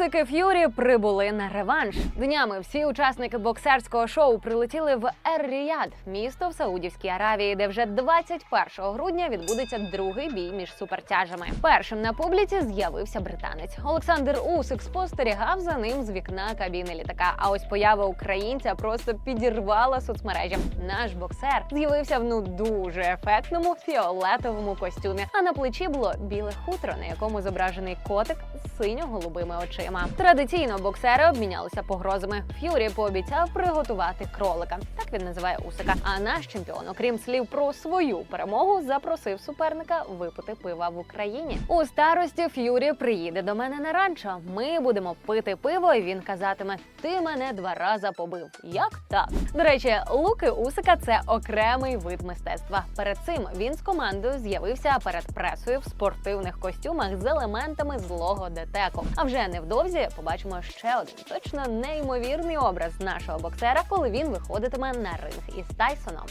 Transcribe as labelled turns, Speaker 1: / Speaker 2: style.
Speaker 1: Усики Ф'юрі прибули на реванш. Днями всі учасники боксерського шоу прилетіли в Ер-Ріяд, місто в Саудівській Аравії, де вже 21 грудня відбудеться другий бій між супертяжами. Першим на публіці з'явився британець. Олександр Усик спостерігав за ним з вікна кабіни літака. А ось поява українця просто підірвала соцмережі. Наш боксер з'явився в ну дуже ефектному фіолетовому костюмі. А на плечі було біле хутро, на якому зображений котик з синьо-голубими очима. Традиційно боксери обмінялися погрозами. Ф'юрі пообіцяв приготувати кролика. Так він називає Усика. А наш чемпіон, окрім слів про свою перемогу, запросив суперника випити пива в Україні. У старості Ф'юрі приїде до мене на ранчо. Ми будемо пити пиво, і він казатиме: Ти мене два рази побив. Як так? До речі, луки Усика це окремий вид мистецтва. Перед цим він з командою з'явився перед пресою в спортивних костюмах з елементами злого детеку. А вже невдовзі побачимо ще один точно неймовірний образ нашого боксера, коли він виходитиме на ринг із Тайсоном.